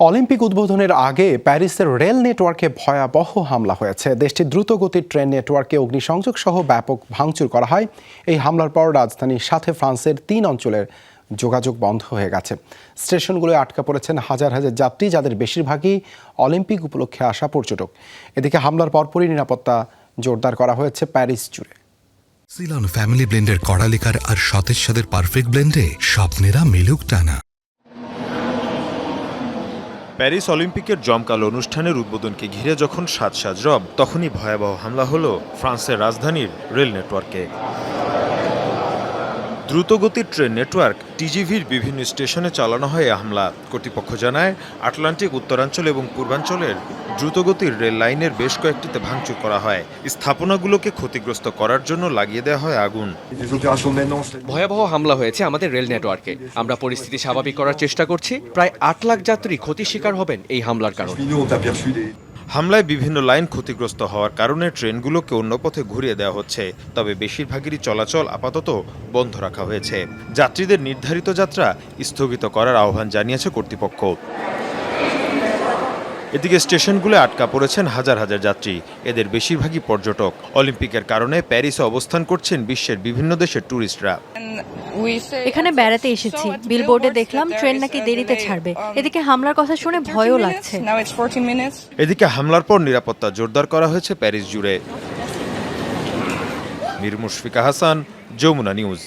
Olympic উদ্বোধনের আগে প্যারিসের রেল নেটওয়ার্কে ভয়াবহ হামলা হয়েছে। দেশটির দ্রুতগতির ট্রেন নেটওয়ার্কে অগ্নিসংযোগ সহ ব্যাপক ভাঙচুর করা হয়। এই হামলার পর রাজধানীর সাথে ফ্রান্সের তিন অঞ্চলের যোগাযোগ বন্ধ হয়ে গেছে। স্টেশনগুলোয় আটকা পড়েছেন হাজার হাজার যাত্রী, যাদের বেশিরভাগই অলিম্পিক উপলক্ষে আসা পর্যটক। এদিকে হামলার পরপরই নিরাপত্তা জোরদার করা হয়েছে প্যারিস জুড়ে। সিলন ফ্যামিলি ব্লেন্ডের কড়ালিকার আর সতেজ সাদের পারফেক্ট ব্লেন্ডে স্বপ্নেরা মিলুক টানা। প্যারিস অলিম্পিকের জমকাল অনুষ্ঠানের উদ্বোধনকে ঘিরে যখন সাজ সাজ রব, তখনই ভয়াবহ হামলা হলো ফ্রান্সের রাজধানীর রেল নেটওয়ার্কে। দ্রুতগতির ট্রেন নেটওয়ার্ক টিজিভির বিভিন্ন স্টেশনে চালানো হয় হামলা। কর্তৃপক্ষ জানায়, আটলান্টিক, উত্তরাঞ্চল এবং পূর্বাঞ্চলের দ্রুতগতির রেল লাইনের বেশ কয়েকটিতে ভাঙচুর করা হয়। স্থাপনাগুলোকে ক্ষতিগ্রস্ত করার জন্য লাগিয়ে দেওয়া হয় আগুন. ভয়াবহ হামলা হয়েছে আমাদের রেল নেটওয়ার্কে। আমরা পরিস্থিতি স্বাভাবিক করার চেষ্টা করছি। প্রায় আট লাখ যাত্রী ক্ষতির শিকার হবেন এই হামলার কারণে। হামলায় বিভিন্ন লাইন ক্ষতিগ্রস্ত হওয়ার কারণে ট্রেনগুলোকে অন্য পথে ঘুরিয়ে দেওয়া হচ্ছে, তবে বেশিরভাগেরই চলাচল আপাতত বন্ধ রাখা হয়েছে। যাত্রীদের নির্ধারিত যাত্রা স্থগিত করার আহ্বান জানিয়েছে কর্তৃপক্ষ। এদিকে স্টেশনগুলো আটকা পড়েছেন হাজার হাজার যাত্রী। এদের বেশিরভাগই পর্যটক। অলিম্পিকের কারণে প্যারিসে অবস্থান করছেন বিশ্বের বিভিন্ন দেশের ট্যুরিস্টরা এখানে বেড়াতে এসেছি। বিলবোর্ডে দেখলাম ট্রেন নাকি দেরিতে ছাড়বে। এদিকে হামলার কথা শুনে ভয়ও লাগছে। এদিকে হামলার পর নিরাপত্তা জোরদার করা হয়েছে প্যারিস জুড়ে। মীর মুশফিকা হাসান যমুনা নিউজ।